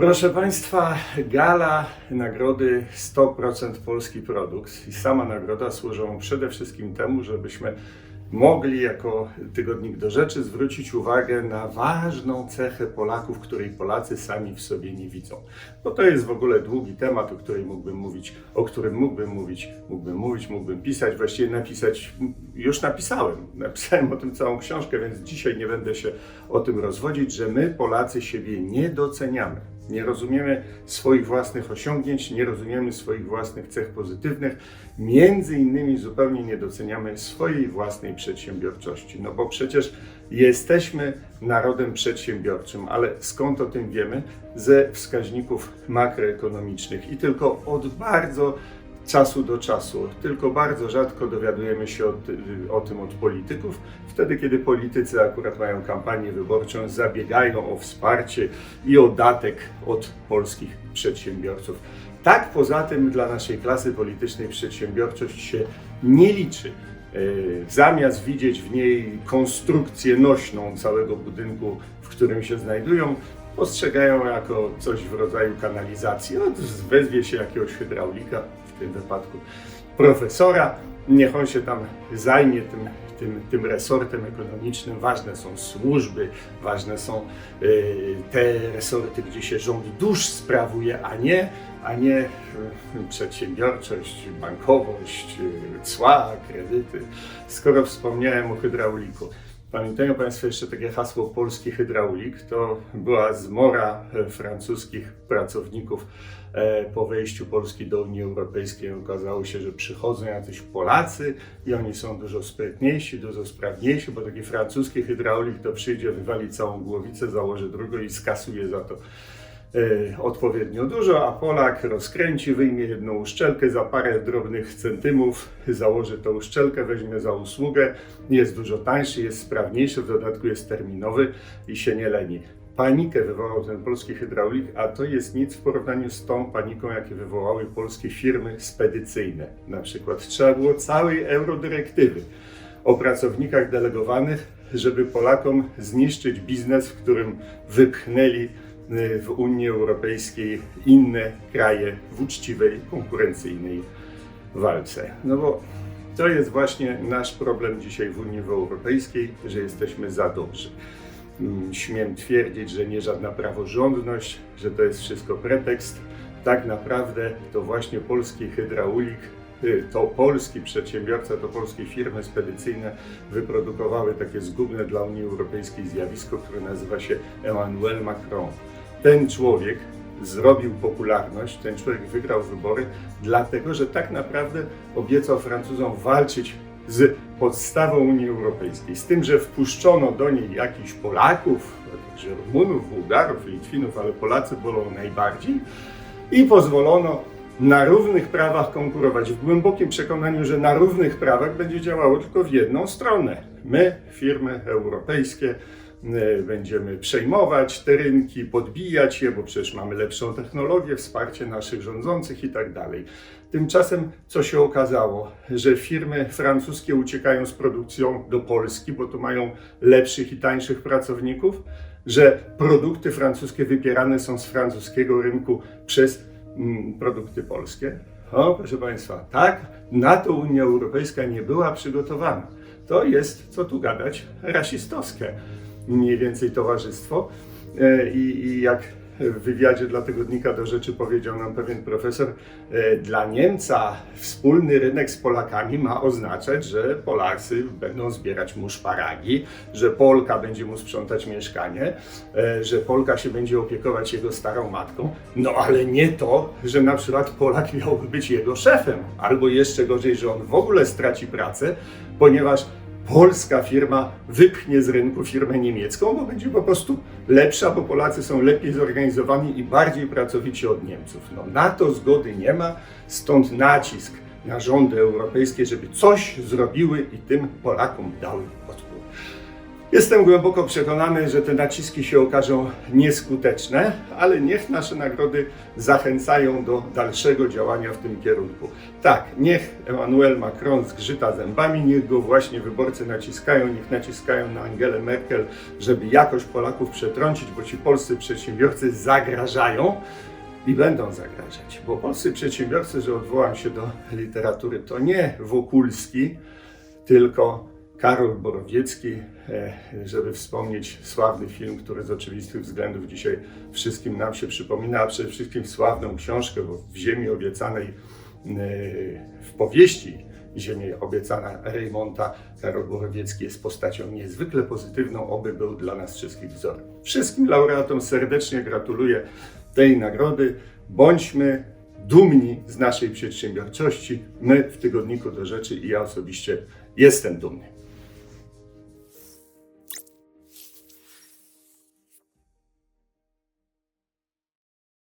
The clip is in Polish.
Proszę Państwa, gala nagrody 100% polski produkt i sama nagroda służą przede wszystkim temu, żebyśmy mogli jako tygodnik do rzeczy zwrócić uwagę na ważną cechę Polaków, której Polacy sami w sobie nie widzą. Bo to jest w ogóle długi temat, o którym mógłbym mówić, o którym mógłbym mówić, mógłbym mówić, mógłbym pisać, właściwie napisać, już napisałem, napisałem o tym całą książkę, więc dzisiaj nie będę się o tym rozwodzić, że my Polacy siebie nie doceniamy. Nie rozumiemy swoich własnych osiągnięć, nie rozumiemy swoich własnych cech pozytywnych. Między innymi zupełnie nie doceniamy swojej własnej przedsiębiorczości. No bo przecież jesteśmy narodem przedsiębiorczym, ale skąd o tym wiemy? Ze wskaźników makroekonomicznych i tylko od bardzo czasu do czasu. Tylko bardzo rzadko dowiadujemy się o, o, tym od polityków. Wtedy, kiedy politycy akurat mają kampanię wyborczą, zabiegają o wsparcie i o datek od polskich przedsiębiorców. Tak poza tym dla naszej klasy politycznej przedsiębiorczość się nie liczy. Yy, Zamiast widzieć w niej konstrukcję nośną całego budynku, w którym się znajdują, postrzegają jako coś w rodzaju kanalizacji. No, wezwie się jakiegoś hydraulika, w tym wypadku profesora, niech on się tam zajmie tym, tym, tym resortem ekonomicznym. Ważne są służby, ważne są y, te resorty, gdzie się rząd dusz sprawuje, a nie, a nie y, przedsiębiorczość, bankowość, y, cła, kredyty. Skoro wspomniałem o hydrauliku. Pamiętają Państwo jeszcze takie hasło polski hydraulik? To była zmora e, francuskich pracowników e, po wejściu Polski do Unii Europejskiej. Okazało się, że przychodzą jacyś Polacy i oni są dużo sprytniejsi, dużo sprawniejsi, bo taki francuski hydraulik to przyjdzie, wywali całą głowicę, założy drugą i skasuje za to odpowiednio dużo, a Polak rozkręci, wyjmie jedną uszczelkę za parę drobnych centymów, założy tą uszczelkę, weźmie za usługę, jest dużo tańszy, jest sprawniejszy, w dodatku jest terminowy i się nie leni. Panikę wywołał ten polski hydraulik, a to jest nic w porównaniu z tą paniką, jakie wywołały polskie firmy spedycyjne. Na przykład trzeba było całej eurodyrektywy o pracownikach delegowanych, żeby Polakom zniszczyć biznes, w którym wypchnęli w Unii Europejskiej inne kraje w uczciwej, konkurencyjnej walce. No bo to jest właśnie nasz problem dzisiaj w Unii Europejskiej, że jesteśmy za dobrzy. Mm, Śmiem twierdzić, że nie żadna praworządność, że to jest wszystko pretekst. Tak naprawdę to właśnie polski hydraulik, y, to polski przedsiębiorca, to polskie firmy spedycyjne wyprodukowały takie zgubne dla Unii Europejskiej zjawisko, które nazywa się Emmanuel Macron. Ten człowiek zrobił popularność, ten człowiek wygrał wybory, dlatego że tak naprawdę obiecał Francuzom walczyć z podstawą Unii Europejskiej, z tym, że wpuszczono do niej jakichś Polaków, także Rumunów, Bułgarów, Litwinów, ale Polacy bolą najbardziej i pozwolono na równych prawach konkurować, w głębokim przekonaniu, że na równych prawach będzie działało tylko w jedną stronę. My, firmy europejskie, będziemy przejmować te rynki, podbijać je, bo przecież mamy lepszą technologię, wsparcie naszych rządzących i tak dalej. Tymczasem co się okazało, że firmy francuskie uciekają z produkcją do Polski, bo tu mają lepszych i tańszych pracowników, że produkty francuskie wypierane są z francuskiego rynku przez mm, produkty polskie. O, proszę Państwa, tak, na to Unia Europejska nie była przygotowana. To jest, co tu gadać, rasistowskie mniej więcej towarzystwo. E, I, I jak w wywiadzie dla tygodnika do rzeczy powiedział nam pewien profesor, e, dla Niemca wspólny rynek z Polakami ma oznaczać, że Polacy będą zbierać mu szparagi, że Polka będzie mu sprzątać mieszkanie, e, że Polka się będzie opiekować jego starą matką, no ale nie to, że na przykład Polak miałby być jego szefem, albo jeszcze gorzej, że on w ogóle straci pracę, ponieważ polska firma wypchnie z rynku firmę niemiecką, bo będzie po prostu lepsza, bo Polacy są lepiej zorganizowani i bardziej pracowici od Niemców. No, na to zgody nie ma, stąd nacisk na rządy europejskie, żeby coś zrobiły i tym Polakom dały odpór. Jestem głęboko przekonany, że te naciski się okażą nieskuteczne, ale niech nasze nagrody zachęcają do dalszego działania w tym kierunku. Tak, niech Emmanuel Macron zgrzyta zębami, niech go właśnie wyborcy naciskają, niech naciskają na Angelę Merkel, żeby jakoś Polaków przetrącić, bo ci polscy przedsiębiorcy zagrażają i będą zagrażać, bo polscy przedsiębiorcy, że odwołam się do literatury, to nie Wokulski, tylko Karol Borowiecki, e, żeby wspomnieć sławny film, który z oczywistych względów dzisiaj wszystkim nam się przypomina, a przede wszystkim sławną książkę, bo w Ziemi Obiecanej, e, w powieści Ziemi Obiecana Reymonta, Karol Borowiecki jest postacią niezwykle pozytywną, oby był dla nas wszystkich wzorem. Wszystkim laureatom serdecznie gratuluję tej nagrody. Bądźmy dumni z naszej przedsiębiorczości. My w Tygodniku do Rzeczy i ja osobiście jestem dumny.